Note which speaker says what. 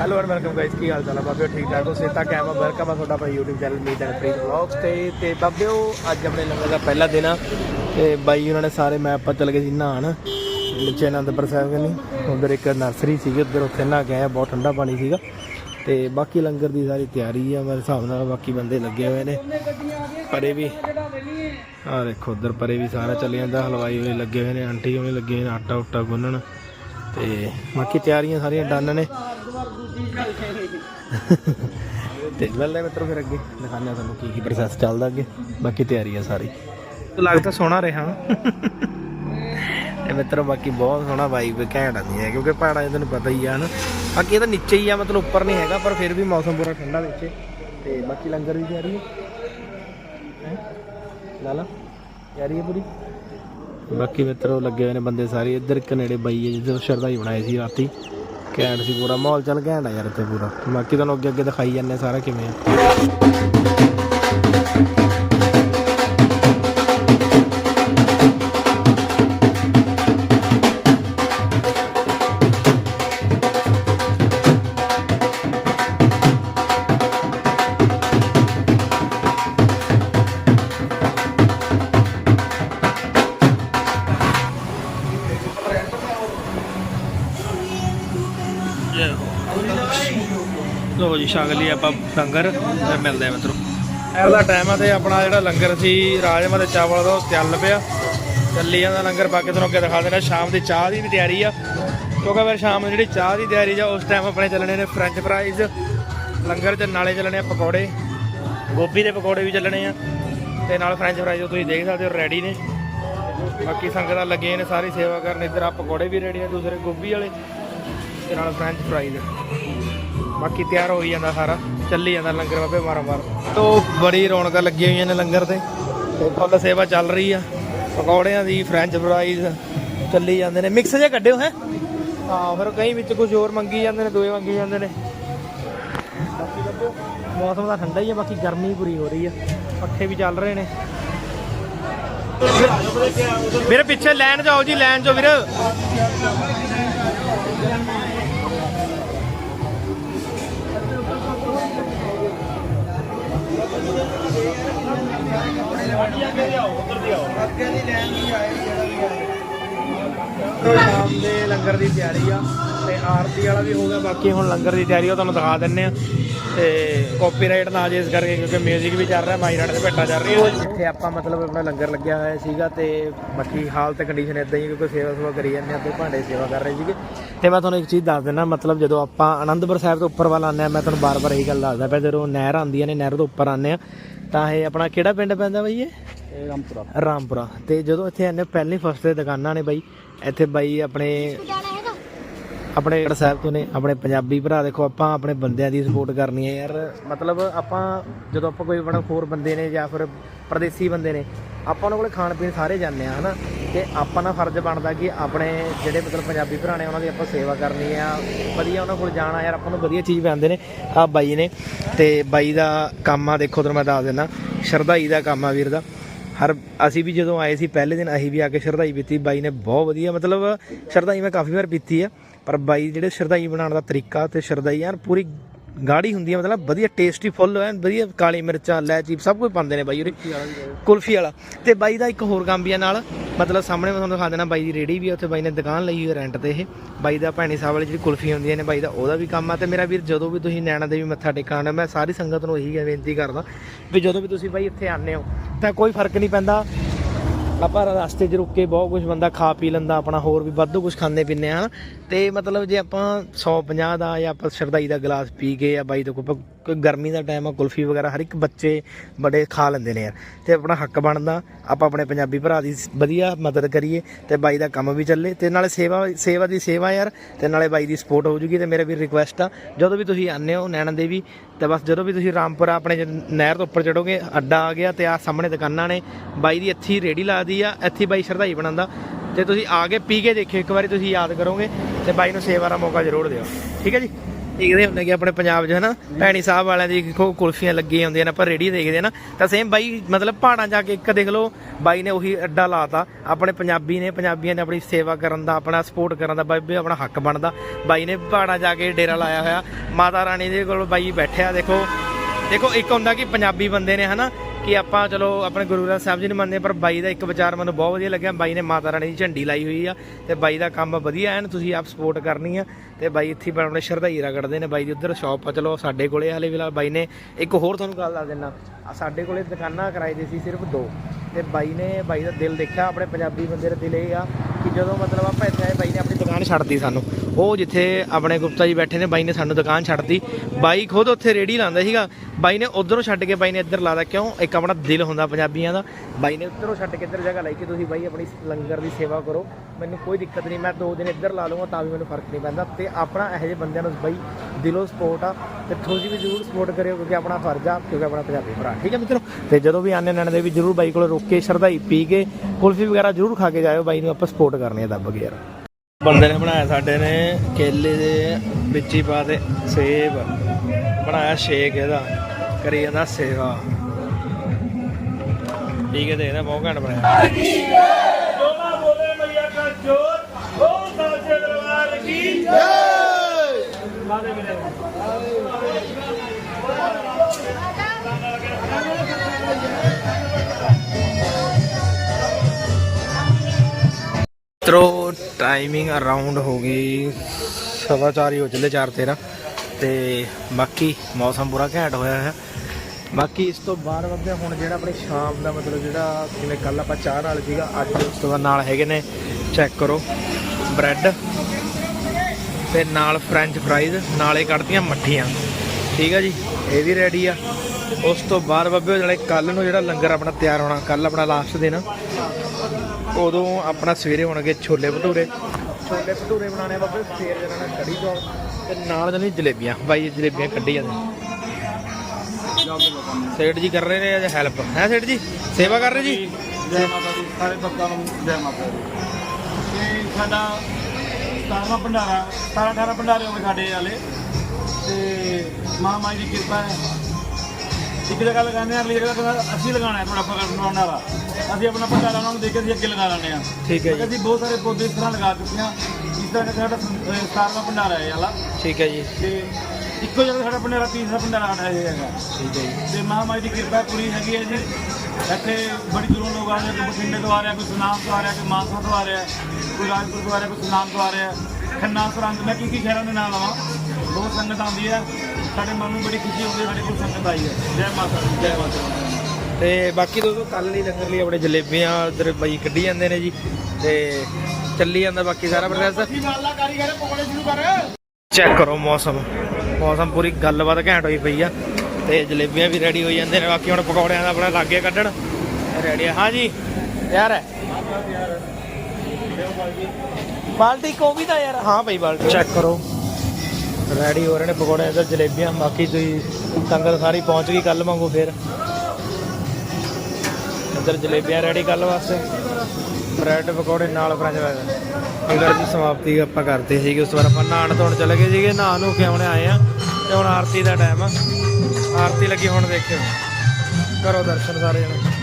Speaker 1: Hello and welcome guys ਕੀ ਹਾਲ ਚਾਲ ਹੈ ਬਾਬਿਓ ਠੀਕ ਠਾਕ ਹੋ ਸੇਤਾ ਕੈਮ ਵੈਲਕਮ ਆ ਤੁਹਾਡਾ ਭਾਈ YouTube channel Meet and Preet vlogs ਤੇ ਤੇ ਬਾਬਿਓ ਅੱਜ ਆਪਣੇ ਲੰਗਰ ਦਾ ਪਹਿਲਾ ਦਿਨ ਆ। ਤੇ ਬਾਈ ਉਹਨਾਂ ਨੇ ਸਾਰੇ, ਮੈਂ ਆਪਾਂ ਚੱਲ ਗਏ ਸੀ ਨਹਾਣ ਨੀਚੇ ਆਨੰਦਪੁਰ ਸਾਹਿਬ ਕਨੀ ਉਧਰ ਇੱਕ ਨਰਸਰੀ ਸੀਗੀ, ਉਧਰ ਉੱਥੇ ਨਹਾ ਕੇ ਆਏ ਬਹੁਤ ਠੰਡਾ ਪਾਣੀ ਸੀਗਾ। ਤੇ ਬਾਕੀ ਲੰਗਰ ਦੀ ਸਾਰੀ ਤਿਆਰੀ ਆ, ਮੇਰੇ ਹਿਸਾਬ ਨਾਲ ਬਾਕੀ ਬੰਦੇ ਲੱਗੇ ਹੋਏ ਨੇ। ਪਰੇ ਵੀ ਆ ਦੇਖੋ, ਉਧਰ ਪਰੇ ਵੀ ਸਾਰਾ ਚੱਲ ਜਾਂਦਾ, ਹਲਵਾਈ ਹੋਏ ਲੱਗੇ ਹੋਏ ਨੇ, ਆਂਟੀ ਹੋਣੇ ਲੱਗੇ ਹੋਏ ਨੇ ਆਟਾ ਉਟਾ ਗੁੰਨਣ। ਤੇ ਬਾਕੀ ਤਿਆਰੀਆਂ ਸਾਰੀਆਂ ਡਨ ਨੇ। ਤੇ ਮਿਲਦੇ ਮਿੱਤਰੋ ਫਿਰ ਅੱਗੇ, ਦਿਖਾਉਂਦੇ ਹਾਂ ਤੁਹਾਨੂੰ ਕੀ ਕੀ ਪ੍ਰੋਸੈਸ ਚੱਲਦਾ ਅੱਗੇ। ਬਾਕੀ ਤਿਆਰੀ ਆ ਸਾਰੀ ਲੱਗਦਾ ਸੋਹਣਾ ਰਿਹਾ। ਇਹ ਮਿੱਤਰੋ ਬਾਕੀ ਬਹੁਤ ਸੋਹਣਾ ਵਾਈਬ ਘੈਂਟ ਆਉਂਦੀ ਹੈ ਕਿਉਂਕਿ ਪਹਾੜਾਂ 'ਚ ਤੈਨੂੰ ਪਤਾ ਹੀ ਆ ਨਾ ਬਾਕੀ ਇਹ ਤਾਂ ਨੀਚੇ ਹੀ ਆ, ਮਤਲਬ ਉੱਪਰ ਨਹੀਂ ਹੈਗਾ, ਪਰ ਫਿਰ ਵੀ ਮੌਸਮ ਪੂਰਾ ਠੰਡਾ ਵਿੱਚ ਤੇ ਬਾਕੀ ਲੰਗਰ ਦੀ ਤਿਆਰੀ ਹੈ। ਹੈਂ? ਲਾਲਾ ਤਿਆਰੀ ਹੈ ਪੂਰੀ? ਬਾਕੀ ਮਿੱਤਰੋ ਲੱਗੇ ਹੋਏ ਨੇ ਬੰਦੇ ਸਾਰੇ, ਇੱਧਰ ਇੱਕ ਨੇੜੇ ਬਾਈ ਹੈ ਜਿੱਧਰ ਸ਼ਰਧਾਈ ਬਣਾਏ ਸੀ ਰਾਤੀ। ਘੈਂਟ ਸੀ ਪੂਰਾ, ਮਾਹੌਲ ਚੱਲ ਘੈਂਟ ਆ ਯਾਰ ਇੱਥੇ ਪੂਰਾ। ਬਾਕੀ ਤੁਹਾਨੂੰ ਅੱਗੇ ਅੱਗੇ ਦਿਖਾਈ ਜਾਂਦੇ ਸਾਰਾ ਕਿਵੇਂ ਆ। ਛਕ ਲਈ ਆਪਾਂ ਲੰਗਰ ਤੇ ਮਿਲਦੇ ਆ ਮਿੱਤਰੋ। ਐਰ ਦਾ ਟਾਈਮ ਆ ਤੇ ਆਪਣਾ ਜਿਹੜਾ ਲੰਗਰ ਸੀ ਰਾਜਮਾ ਤੇ ਚਾਵਲ ਦਾ ਉਹ ਚੱਲ ਪਿਆ। ਚੱਲੀ ਜਾਂਦਾ ਲੰਗਰ, ਬਾਕੀ ਤੁਹਾਨੂੰ ਅੱਗੇ ਦਿਖਾ ਦੇਣਾ ਸ਼ਾਮ ਦੀ ਚਾਹ ਦੀ ਵੀ ਤਿਆਰੀ ਆ। ਕਿਉਂਕਿ ਫਿਰ ਸ਼ਾਮ ਨੂੰ ਜਿਹੜੀ ਚਾਹ ਦੀ ਤਿਆਰੀ ਆ, ਉਸ ਟਾਈਮ ਆਪਣੇ ਚੱਲਣੇ ਨੇ ਫ੍ਰੈਂਚ ਫਰਾਈਜ਼ ਲੰਗਰ 'ਚ ਨਾਲੇ ਚੱਲਣੇ ਆ ਪਕੌੜੇ। ਗੋਭੀ ਦੇ ਪਕੌੜੇ ਵੀ ਚੱਲਣੇ ਆ। ਤੇ ਨਾਲ ਫ੍ਰੈਂਚ ਫਰਾਈਜ਼ ਤੁਸੀਂ ਦੇਖ ਸਕਦੇ ਹੋ ਰੈਡੀ ਨੇ। ਬਾਕੀ ਸੰਗਤਾਂ ਲੱਗੇ ਨੇ, ਸਾਰੀ ਸੇਵਾ ਕਰਨ। ਇੱਧਰ ਆ ਪਕੌੜੇ ਵੀ ਰੈਡੀ ਆ, ਦੂਸਰੇ ਗੋਭੀ ਵਾਲੇ। ਤੇ ਨਾਲ ਫ੍ਰੈਂਚ ਫਰਾਈਜ਼ ਬਾਕੀ ਤਿਆਰ ਹੋਈ ਜਾਂਦਾ ਸਾਰਾ, ਚੱਲੀ ਜਾਂਦਾ ਲੰਗਰ ਬਾਬੇ ਮਾਰਾ ਮਾਰ। ਤੋਂ ਬੜੀ ਰੌਣਕਾਂ ਲੱਗੀਆਂ ਹੋਈਆਂ ਨੇ ਲੰਗਰ ਤੇ। ਤੇ ਫੁੱਲ ਸੇਵਾ ਚੱਲ ਰਹੀ ਆ। ਪਕੌੜਿਆਂ ਦੀ ਫ੍ਰੈਂਚ ਫਰਾਈਜ਼ ਚੱਲੀ ਜਾਂਦੇ ਨੇ। ਮਿਕਸ ਜੇ ਕੱਢਿਓ, ਹੈ? ਹਾਂ, ਫਿਰ ਕਈ ਵਿੱਚ ਕੁਝ ਹੋਰ ਮੰਗੀ ਜਾਂਦੇ ਨੇ, ਦੋਏ ਮੰਗੀ ਜਾਂਦੇ ਨੇ। ਮੌਸਮ ਤਾਂ ਠੰਡਾ ਹੀ ਆ, ਬਾਕੀ ਗਰਮੀ ਪੂਰੀ ਹੋ ਰਹੀ ਆ। ਪੱਖੇ ਵੀ ਚੱਲ ਰਹੇ ਨੇ। ਮੇਰੇ ਪਿੱਛੇ ਲੈਣ ਜਾਓ ਜੀ, ਲੈਣ ਜਾਓ ਵੀਰ। ਸ਼ਾਮ ਦੇ ਲੰਗਰ ਦੀ ਤਿਆਰੀ ਆ, ਤੇ ਆਰਤੀ ਵਾਲਾ ਵੀ ਹੋ ਗਿਆ, ਬਾਕੀ ਹੁਣ ਲੰਗਰ ਦੀ ਤਿਆਰੀ ਉਹ ਤੁਹਾਨੂੰ ਦਿਖਾ ਦਿੰਨੇ ਆ। ਤੇ ਕਾਪੀਰਾਈਟ ਨਾ ਜੇ ਇਸ ਕਰਕੇ, ਕਿਉਂਕਿ 뮤직 ਵੀ ਚੱਲ ਰਿਹਾ ਮਾਈਰਾਟ ਤੇ ਭੇਟਾ ਚੱਲ ਰਹੀ ਹੈ ਜਿੱਥੇ ਆਪਾਂ ਮਤਲਬ ਆਪਣਾ ਲੰਗਰ ਲੱਗਿਆ ਹੋਇਆ ਸੀਗਾ, ਤੇ ਬਾਕੀ ਹਾਲਤ ਕੰਡੀਸ਼ਨ ਇਦਾਂ ਹੀ ਕਿਉਂਕਿ ਸੇਵਾ ਸੁਵਾ ਕਰੀ ਜਾਂਦੇ ਆ, ਤੇ ਭਾਂਡੇ ਦੀ ਸੇਵਾ ਕਰ ਰਹੇ ਸੀਗੇ। ਤੇ ਮੈਂ ਤੁਹਾਨੂੰ ਇੱਕ ਚੀਜ਼ ਦੱਸ ਦਿੰਦਾ ਮਤਲਬ ਜਦੋਂ ਆਪਾਂ ਆਨੰਦਪੁਰ ਸਾਹਿਬ ਤੋਂ ਉੱਪਰ ਵੱਲ ਆਉਂਦੇ ਆ, ਮੈਂ ਤੁਹਾਨੂੰ ਬਾਰ-ਬਾਰ ਇਹੀ ਗੱਲ ਦੱਸਦਾ ਪਿਆ, ਜਦੋਂ ਨਹਿਰ ਆਉਂਦੀਆਂ ਨੇ ਨਹਿਰ ਤੋਂ ਉੱਪਰ ਆਉਂਦੇ ਆ ਤਾਂ ਇਹ ਆਪਣਾ ਕਿਹੜਾ ਪਿੰਡ ਪੈਂਦਾ ਬਈ ਇਹ?
Speaker 2: ਇਹ ਰਾਮਪੁਰਾ।
Speaker 1: ਰਾਮਪੁਰਾ। ਤੇ ਜਦੋਂ ਇੱਥੇ ਆਨੇ ਪਹਿਲੀ ਫਸਟ ਤੇ ਦੁਕਾਨਾਂ ਨੇ ਬਾਈ। ਇੱਥੇ ਬਾਈ ਆਪਣੇ ਆਪਣੇ ਗੜ ਸਾਹਿਬ ਤੋਂ ਨੇ, ਆਪਣੇ ਪੰਜਾਬੀ ਭਰਾ ਦੇਖੋ, ਆਪਾਂ ਆਪਣੇ ਬੰਦਿਆਂ ਦੀ ਸਪੋਰਟ ਕਰਨੀ ਹੈ ਯਾਰ। ਮਤਲਬ ਆਪਾਂ ਜਦੋਂ ਆਪਾਂ ਕੋਈ ਬੜਾ ਹੋਰ ਬੰਦੇ ਨੇ ਜਾਂ ਫਿਰ ਪਰਦੇਸੀ ਬੰਦੇ ਨੇ, ਆਪਾਂ ਉਹਨਾਂ ਕੋਲੇ ਖਾਣ ਪੀਣ ਸਾਰੇ ਜਾਂਦੇ ਆ ਹਨਾ? ਤੇ ਆਪਾਂ ਦਾ ਫਰਜ਼ ਬਣਦਾ ਕਿ ਆਪਣੇ ਜਿਹੜੇ ਮਤਲਬ ਪੰਜਾਬੀ ਭਰਾ ਨੇ, ਉਹਨਾਂ ਦੀ ਆਪਾਂ ਸੇਵਾ ਕਰਨੀ ਆ। ਵਧੀਆ ਉਹਨਾਂ ਕੋਲ ਜਾਣਾ ਯਾਰ, ਆਪਾਂ ਨੂੰ ਵਧੀਆ ਚੀਜ਼ ਪੈਂਦੇ ਨੇ। ਆ ਬਾਈ ਨੇ, ਤੇ ਬਾਈ ਦਾ ਕੰਮ ਆ, ਦੇਖੋ ਤੁਹਾਨੂੰ ਮੈਂ ਦੱਸ ਦਿੰਦਾ, ਸ਼ਰਧਾਈ ਦਾ ਕੰਮ ਆ ਵੀਰ ਦਾ। ਹਰ, ਅਸੀਂ ਵੀ ਜਦੋਂ ਆਏ ਸੀ, ਪਹਿਲੇ ਦਿਨ ਅਸੀਂ ਵੀ ਆ ਕੇ ਸ਼ਰਧਾਈ ਪੀਤੀ। ਬਾਈ ਨੇ ਬਹੁਤ ਵਧੀਆ, ਮਤਲਬ ਸ਼ਰਧਾਈ ਮੈਂ ਕਾਫੀ ਵਾਰ ਪੀਤੀ ਆ। ਪਰ ਬਾਈ ਜਿਹੜੇ ਸ਼ਰਧਾਈ ਬਣਾਉਣ ਦਾ ਤਰੀਕਾ ਤੇ ਸ਼ਰਧਾਈ ਯਾਰ ਪੂਰੀ ਗਾੜੀ ਹੁੰਦੀ ਹੈ ਮਤਲਬ ਵਧੀਆ ਟੇਸਟੀ ਫੁੱਲ ਹੈ ਵਧੀਆ ਕਾਲੀ ਮਿਰਚਾਂ ਲੈਚੀ ਸਭ ਕੁਝ ਪਾਉਂਦੇ ਨੇ ਬਾਈ ਉਰੇ। ਕੁਲਫੀ ਵਾਲਾ ਤੇ ਬਾਈ ਦਾ ਇੱਕ ਹੋਰ ਕੰਮ ਵੀ ਆ ਨਾਲ ਮਤਲਬ ਸਾਹਮਣੇ ਮੈਂ ਤੁਹਾਨੂੰ ਦਿਖਾ ਦੇਣਾ ਬਾਈ ਦੀ ਰੇੜੀ ਵੀ ਆ ਉੱਥੇ ਬਾਈ ਨੇ ਦੁਕਾਨ ਲਈ ਹੋਈ ਰੈਂਟ ਤੇ ਇਹ। ਬਾਈ ਦਾ ਭੈਣੀ ਸਾਹਿਬ ਵਾਲੀ ਜਿਹੜੀ ਕੁਲਫੀ ਹੁੰਦੀਆਂ ਨੇ ਬਾਈ ਦਾ ਉਹਦਾ ਵੀ ਕੰਮ ਆ। ਤੇ ਮੇਰਾ ਵੀਰ ਜਦੋਂ ਵੀ ਤੁਸੀਂ ਨੈਣਾ ਦੇਵੀ ਮੱਥਾ ਟੇਕਣ ਹੋ, ਮੈਂ ਸਾਰੀ ਸੰਗਤ ਨੂੰ ਇਹੀ ਬੇਨਤੀ ਕਰਦਾ ਵੀ ਜਦੋਂ ਵੀ ਤੁਸੀਂ ਬਾਈ ਇੱਥੇ ਆਉਂਦੇ ਹੋ ਤਾਂ ਕੋਈ ਫ਼ਰਕ ਨਹੀਂ ਪੈਂਦਾ। ਆਪਾਂ ਰਸਤੇ 'ਚ ਰੁੱਕ ਕੇ ਬਹੁਤ ਕੁਝ ਬੰਦਾ ਖਾ ਪੀ ਲੈਂਦਾ, ਆਪਣਾ ਹੋਰ ਵੀ ਵਾਧੂ ਕੁਝ ਖਾਂਦੇ ਪੀਂਦੇ ਆ ਤੇ ਮਤਲਬ ਜੇ ਆਪਾਂ 150 ਦਾ ਜਾਂ ਆਪਾਂ ਸ਼ਰਦਾਈ ਦਾ ਗਲਾਸ ਪੀ ਕੇ ਜਾਂ ਬਾਈ ਤੋਂ ਕੋਈ ਕੋਈ ਗਰਮੀ ਦਾ ਟਾਈਮ ਆ, ਕੁਲਫੀ ਵਗੈਰਾ ਹਰ ਇੱਕ ਬੱਚੇ ਬੜੇ ਖਾ ਲੈਂਦੇ ਨੇ ਯਾਰ। ਤੇ ਆਪਣਾ ਹੱਕ ਬਣਦਾ, ਆਪਾਂ ਆਪਣੇ ਪੰਜਾਬੀ ਭਰਾ ਦੀ ਵਧੀਆ ਮਦਦ ਕਰੀਏ ਤੇ ਬਾਈ ਦਾ ਕੰਮ ਵੀ ਚੱਲੇ ਤੇ ਨਾਲੇ ਸੇਵਾ ਸੇਵਾ ਦੀ ਸੇਵਾ ਯਾਰ ਤੇ ਨਾਲੇ ਬਾਈ ਦੀ ਸਪੋਰਟ ਹੋ ਜੂਗੀ ਤੇ ਮੇਰੇ ਵੀ ਰਿਕੁਐਸਟ ਆ, ਜਦੋਂ ਵੀ ਤੁਸੀਂ ਆਉਂਦੇ ਹੋ ਨੈਣਾ ਦੇਵੀ, ਤੇ ਬਸ ਜਦੋਂ ਵੀ ਤੁਸੀਂ ਰਾਮਪੁਰਾ ਆਪਣੇ ਜਦ ਨਹਿਰ ਤੋਂ ਉੱਪਰ ਚੜੋਗੇ ਅੱਡਾ ਆ ਗਿਆ ਤੇ ਆ ਸਾਹਮਣੇ ਦੁਕਾਨਾਂ ਨੇ, ਬਾਈ ਦੀ ਇੱਥੇ ਹੀ ਰੇੜੀ ਲਾਦੀ ਆ, ਇੱਥੇ ਬਾਈ ਸ਼ਰਧਾਈ ਬਣਾਉਂਦਾ। ਤੇ ਤੁਸੀਂ ਆ ਕੇ ਪੀ ਕੇ ਦੇਖਿਓ, ਇੱਕ ਵਾਰੀ ਤੁਸੀਂ ਯਾਦ ਕਰੋਗੇ ਤੇ ਬਾਈ ਨੂੰ ਸੇਵਾ ਦਾ ਮੌਕਾ ਜ਼ਰੂਰ ਦਿਓ। ਠੀਕ ਹੈ ਜੀ? ਦੇਖਦੇ ਹੁੰਦੇ ਕਿ ਆਪਣੇ ਪੰਜਾਬ 'ਚ ਹਨਾ, ਭੈਣੀ ਸਾਹਿਬ ਵਾਲਿਆਂ ਦੀ ਦੇਖੋ ਕੁਲਫੀਆਂ ਲੱਗੀਆਂ ਹੁੰਦੀਆਂ ਨੇ, ਆਪਾਂ ਰੇੜੀ ਦੇਖਦੇ ਆ ਨਾ, ਤਾਂ ਸੇਮ ਬਾਈ, ਮਤਲਬ ਪਹਾੜਾਂ ਜਾ ਕੇ ਇੱਕ ਦੇਖ ਲਓ, ਬਾਈ ਨੇ ਉਹੀ ਅੱਡਾ ਲਾਤਾ ਆਪਣੇ ਪੰਜਾਬੀ ਨੇ, ਪੰਜਾਬੀਆਂ ਨੇ ਆਪਣੀ ਸੇਵਾ ਕਰਨ ਦਾ, ਆਪਣਾ ਸਪੋਰਟ ਕਰਨ ਦਾ, ਬਾਈ ਆਪਣਾ ਹੱਕ ਬਣਦਾ, ਬਾਈ ਨੇ ਪਹਾੜਾਂ ਜਾ ਕੇ ਡੇਰਾ ਲਾਇਆ ਹੋਇਆ, ਮਾਤਾ ਰਾਣੀ ਦੇ ਕੋਲ ਬਾਈ ਬੈਠਿਆ, ਦੇਖੋ ਦੇਖੋ ਇੱਕ ਹੁੰਦਾ ਕਿ ਪੰਜਾਬੀ ਬੰਦੇ ਨੇ ਹਨਾ ਕਿ ਆਪਾਂ ਚਲੋ ਆਪਣੇ ਗੁਰੂ ਗ੍ਰੰਥ ਸਾਹਿਬ ਜੀ ਨੂੰ ਮੰਨਦੇ ਪਰ ਬਾਈ ਦਾ ਇੱਕ ਵਿਚਾਰ ਮੈਨੂੰ ਬਹੁਤ ਵਧੀਆ ਲੱਗਿਆ। ਬਾਈ ਨੇ ਮਾਤਾ ਰਾਣੀ ਦੀ ਝੰਡੀ ਲਾਈ ਹੋਈ ਆ ਤੇ ਬਾਈ ਦਾ ਕੰਮ ਵਧੀਆ ਐਨ, ਤੁਸੀਂ ਆਪ ਸਪੋਰਟ ਕਰਨੀ ਆ। ਤੇ ਬਾਈ ਇੱਥੇ ਹੀ ਸ਼ਰਧਾਈ ਰਗੜਦੇ ਨੇ। ਬਾਈ ਦੀ ਉੱਧਰ ਸ਼ਾਪ ਆ, ਚਲੋ ਸਾਡੇ ਕੋਲੇ ਹਾਲੇ ਫਿਲਹਾਲ ਬਾਈ ਨੇ ਇੱਕ ਹੋਰ ਤੁਹਾਨੂੰ ਗੱਲ ਦੱਸ ਦਿੰਨਾ। ਸਾਡੇ ਕੋਲੇ ਦੁਕਾਨਾਂ ਕਿਰਾਏ ਦੀ ਸੀ ਸਿਰਫ ਦੋ। ਤੇ ਬਾਈ ਨੇ, ਬਾਈ ਦਾ ਦਿਲ ਦੇਖਿਆ, ਆਪਣੇ ਪੰਜਾਬੀ ਬੰਦੇ ਦਾ ਦਿਲ ਇਹ ਆ ਕਿ ਜਦੋਂ ਮਤਲਬ ਆਪਾਂ ਇੱਥੇ ਆਏ, ਬਾਈ ਨੇ ਆਪਣੀ ਦੁਕਾਨ ਛੱਡਦੀ ਸਾਨੂੰ। ਉਹ ਜਿੱਥੇ ਆਪਣੇ ਗੁਪਤਾ ਜੀ ਬੈਠੇ ਨੇ, ਬਾਈ ਨੇ ਸਾਨੂੰ ਦੁਕਾਨ ਛੱਡਤੀ। ਬਾਈ ਖੁਦ ਉੱਥੇ ਰੇੜੀ ਲਾਉਂਦਾ ਸੀਗਾ। ਬਾਈ ਨੇ ਉਧਰੋਂ ਛੱਡ ਕੇ ਬਾਈ ਨੇ ਇੱਧਰ ਲਾਦਾ ਕਿਉਂ? ਇੱਕ ਆਪਣਾ ਦਿਲ ਹੁੰਦਾ ਪੰਜਾਬੀਆਂ ਦਾ। ਬਾਈ ਨੇ ਉੱਧਰੋਂ ਛੱਡ ਕੇ ਇੱਧਰ ਜਗ੍ਹਾ ਲਾਈ ਕਿ ਤੁਸੀਂ ਬਾਈ ਆਪਣੀ ਲੰਗਰ ਦੀ ਸੇਵਾ ਕਰੋ। ਮੈਨੂੰ ਕੋਈ ਦਿੱਕਤ ਨਹੀਂ। ਮੈਂ ਦੋ ਦਿਨ ਇੱਧਰ ਲਾ ਲੂੰਗਾ ਤਾਂ ਵੀ ਮੈਨੂੰ ਫ਼ਰਕ ਨਹੀਂ ਪੈਂਦਾ। ਤੇ ਆਪਣਾ ਇਹੋ ਜਿਹੇ ਬੰਦਿਆਂ ਨੂੰ ਬਾਈ ਦਿਲੋਂ ਸਪੋਰਟ ਆ। ਤੇ ਤੁਸੀਂ ਵੀ ਜ਼ਰੂਰ ਸਪੋਰਟ ਕਰਿਓ, ਕਿਉਂਕਿ ਆਪਣਾ ਫਰਜ਼ ਆ, ਕਿਉਂਕਿ ਆਪਣਾ ਪੰਜਾਬੀ ਭਰਾ। ਠੀਕ ਹੈ ਮਿੱਤਰੋ? ਤੇ ਜਦੋਂ ਵੀ ਆਨੇ ਨਣ ਦੇ ਵੀ ਜ਼ਰੂਰ ਬਾਈ ਕੋਲ ਰੁਕ ਕੇ ਸ਼ਰਧਾਈ ਪੀ ਕੇ, ਕੁਲਫੀ ਵਗੈਰਾ ਜ਼ਰੂਰ ਖਾ ਕੇ ਜਾਇਓ। ਬਾਈ ਨੂੰ ਆਪਾਂ ਸਪੋਰਟ ਕਰਨੀ ਆ ਦੱਬ ਕੇ ਯਾਰ। ਬੰਦੇ ਨੇ ਬਣਾਇਆ, ਸਾਡੇ ਨੇ ਕੇਲੇ ਦੇ ਵਿੱਚ ਹੀ ਪਾ ਦੇ ਸੇਬ ਬਣਾਇਆ, ਸ਼ੇਕ ਇਹਦਾ, ਕਰੀ ਜਾਂਦਾ ਸੇਵਾ। ਠੀਕ ਹੈ ਤੇ ਇਹਦਾ ਬਹੁਤ ਘੈਂਟ ਬਣਾਇਆ। ਮਿੱਤਰੋ ਟਾਈਮਿੰਗ ਅਰਾਊਂਡ ਹੋ ਗਈ ਸਵਾ ਚਾਰ ਹੀ ਹੋ ਚੱਲੇ 4:13 ਤੇ ਬਾਕੀ ਮੌਸਮ ਪੂਰਾ ਘੈਂਟ ਹੋਇਆ ਹੈ। ਬਾਕੀ ਇਸ ਤੋਂ ਬਾਅਦ ਵੱਧਦੇ ਹੁਣ ਜਿਹੜਾ ਆਪਣੇ ਸ਼ਾਮ ਦਾ ਮਤਲਬ ਜਿਹੜਾ ਜਿਵੇਂ ਕੱਲ ਆਪਾਂ ਚਾਹ ਨਾਲ ਸੀਗਾ, ਅੱਜ ਉਸ ਤੋਂ ਬਾਅਦ ਨਾਲ ਹੈਗੇ ਨੇ ਚੈੱਕ ਕਰੋ। ਬ੍ਰੈਡ ਤੇ ਨਾਲ ਫ੍ਰੈਂਚ ਫਰਾਈਜ਼ ਨਾਲੇ ਕੱਢਤੀਆਂ ਮੱਠੀਆਂ। ਠੀਕ ਆ ਜੀ, ਇਹ ਵੀ ਰੈਡੀ ਆ। ਉਸ ਤੋਂ ਬਾਅਦ ਬੱਬੇ ਜਿਹੜੇ ਕੱਲ ਨੂੰ ਜਿਹੜਾ ਲੰਗਰ ਆਪਣਾ ਤਿਆਰ ਹੋਣਾ ਕੱਲ ਆਪਣਾ ਲਾਸਟ ਦਿਨ। ਉਦੋਂ ਆਪਣਾ ਸਵੇਰੇ ਹੋਣਗੇ ਛੋਲੇ ਭਟੂਰੇ। ਛੋਲੇ ਭਟੂਰੇ ਬਣਾਣੇ ਬਾਬੇ ਫੇਰ ਜਣਾ ਨਾਲ ਕੜੀ ਚੌਲ ਤੇ ਨਾਲ ਜਣੀ ਜਲੇਬੀਆਂ। ਬਾਈ ਜਲੇਬੀਆਂ ਕੱਢੀ ਜਾਂਦੇ। ਸੇਠ ਜੀ ਕਰ ਰਹੇ ਨੇ ਅੱਜ ਹੈਲਪ ਹੈ ਸੇਠ ਜੀ? ਸੇਵਾ ਕਰ ਰਹੇ ਜੀ?
Speaker 2: ਜੈ ਮਾਤਾ ਦੀ ਸਾਰੇ ਭਗਤਾਂ ਨੂੰ ਜੈ ਮਾਤਾ ਦੀ। ਤੇ ਸਾਡਾ 17ਵਾਂ ਭੰਡਾਰਾ 17 18 ਭੰਡਾਰੇ ਹੋ ਗਏ ਸਾਡੇ ਵਾਲੇ। ਤੇ ਮਹਾਮਾਈ ਦੀ ਕਿਰਪਾ ਹੈ। ਇੱਕ ਜਗ੍ਹਾ ਲਗਾਉਂਦੇ ਆ ਅਗਲੀ ਜਗ੍ਹਾ ਕਹਿੰਦਾ ਅਸੀਂ ਲਗਾਉਣਾ ਹੈ ਅਸੀਂ ਆਪਣਾ ਭੰਡਾਰਾ ਉਹਨਾਂ ਨੂੰ ਦੇ ਕੇ ਅਸੀਂ ਅੱਗੇ ਲਗਾ ਲੈਂਦੇ ਆ
Speaker 1: ਠੀਕ ਹੈ ਜੀ।
Speaker 2: ਅਸੀਂ ਬਹੁਤ ਸਾਰੇ ਪੌਦੇ ਇਸ ਤਰ੍ਹਾਂ ਲਗਾ ਚੁੱਕੇ ਹਾਂ ਇਸ ਤਰ੍ਹਾਂ ਕਿ ਸਾਡਾ 17ਵਾਂ ਭੰਡਾਰਾ ਹੈ ਇਹ ਵਾਲਾ।
Speaker 1: ਠੀਕ ਹੈ ਜੀ।
Speaker 2: ਤੇ ਇੱਕੋ ਜਗ੍ਹਾ ਸਾਡਾ ਭੰਡਾਰਾ ਤੀਸਰਾ ਭੰਡਾਰਾ ਸਾਡਾ ਇਹ ਹੈਗਾ।
Speaker 1: ਠੀਕ ਹੈ ਜੀ।
Speaker 2: ਤੇ ਮਹਾਮਾਈ ਦੀ ਕਿਰਪਾ ਪੂਰੀ ਹੈਗੀ ਹੈ ਜੀ। ਇੱਥੇ ਬੜੀ ਦੂਰੋਂ ਲੋਕ ਆ ਰਹੇ ਕੋਈ ਬਠਿੰਡੇ ਤੋਂ ਆ ਰਿਹਾ ਕੋਈ ਸੁਨਾਮ ਤੋਂ ਆ ਰਿਹਾ ਕੋਈ ਮਾਨਸਾ ਤੋਂ ਆ ਰਿਹਾ ਕੋਈ ਰਾਜਪੁਰ ਤੋਂ ਆ ਰਿਹਾ ਕੋਈ ਸੁਨਾਮ ਤੋਂ ਆ ਰਿਹਾ। ਖੰਨਾ ਸਰੰਦ ਮੈਂ ਕੀ ਕੀ ਸ਼ਹਿਰਾਂ ਦੇ ਨਾਮ ਲਵਾਂ ਬਹੁਤ ਸੰਗਤ ਆਉਂਦੀ ਹੈ। ਸਾਡੇ ਮਨ ਨੂੰ ਬੜੀ ਖੁਸ਼ੀ ਹੁੰਦੀ ਹੈ ਸਾਡੇ ਕੋਲ ਸੰਗਤ ਆਈ ਹੈ। ਜੈ ਮਾਤਾ ਦੀ ਜੈ ਮਾਤਾ ਦੀ।
Speaker 1: ਤੇ ਬਾਕੀ ਦੋਸਤੋ ਕੱਲ ਲਈ ਲੰਗਰ ਲਈ ਆਪਣੇ ਜਲੇਬੀਆਂ ਉਧਰ ਬਾਈ ਕੱਢੀ ਜਾਂਦੇ ਨੇ ਜੀ ਤੇ ਚੱਲੀ ਜਾਂਦਾ ਬਾਕੀ ਸਾਰਾ ਪ੍ਰੋਸੈਸ ਚੈੱਕ ਕਰੋ। ਮੌਸਮ। ਮੌਸਮ ਪੂਰੀ ਗੱਲਬਾਤ ਘੈਂਟ ਹੋਈ ਪਈ ਆ ਤੇ ਜਲੇਬੀਆਂ ਵੀ ਰੈਡੀ ਹੋਈ ਜਾਂਦੇ ਨੇ ਬਾਕੀ ਹੁਣ ਪਕੌੜਿਆਂ ਦਾ ਆਪਣਾ ਲਾਗੇ ਕੱਢਣ। ਰੈਡੀ ਆ। ਹਾਂਜੀ ਯਾਰ ਹੈ? ਬਾਲਟੀ ਕੋ ਵੀ ਤਾਂ ਯਾਰ। ਹਾਂ ਭਾਈ ਬਾਲਟੀ। ਚੈੱਕ ਕਰੋ। ਰੈਡੀ ਹੋ ਰਹੇ ਨੇ ਪਕੌੜੇ ਇਧਰ ਜਲੇਬੀਆਂ ਬਾਕੀ ਤੁਸੀਂ ਸੰਗਤ ਸਾਰੀ ਪਹੁੰਚ ਗਈ ਕੱਲ ਵਾਂਗੂ ਫੇਰ। ਇੱਧਰ ਜਲੇਬੀਆਂ ਰੈਡੀ ਕੱਲ ਵਾਸਤੇ। ਬ੍ਰੈਡ ਪਕੌੜੇ ਨਾਲ ਫਰੈਂਚ ਫਰਾਈਜ਼ ਅੰਦਰ ਦੀ ਸਮਾਪਤੀ ਆਪਾਂ ਕਰਦੇ ਸੀਗੇ, ਉਸ ਵਾਰ ਆਪਾਂ ਨਹਾਣ ਧੋਣ ਚਲੇ ਗਏ ਸੀਗੇ। ਨਹਾ ਨੂੰ ਕੇ ਆਉਣੇ ਆਏ ਆ। ਤੇ ਹੁਣ ਆਰਤੀ ਦਾ ਟਾਈਮ ਆ। ਆਰਤੀ ਲੱਗੀ, ਹੁਣ ਦੇਖਿਓ। ਕਰੋ ਦਰਸ਼ਨ ਸਾਰੇ ਜਣੇ।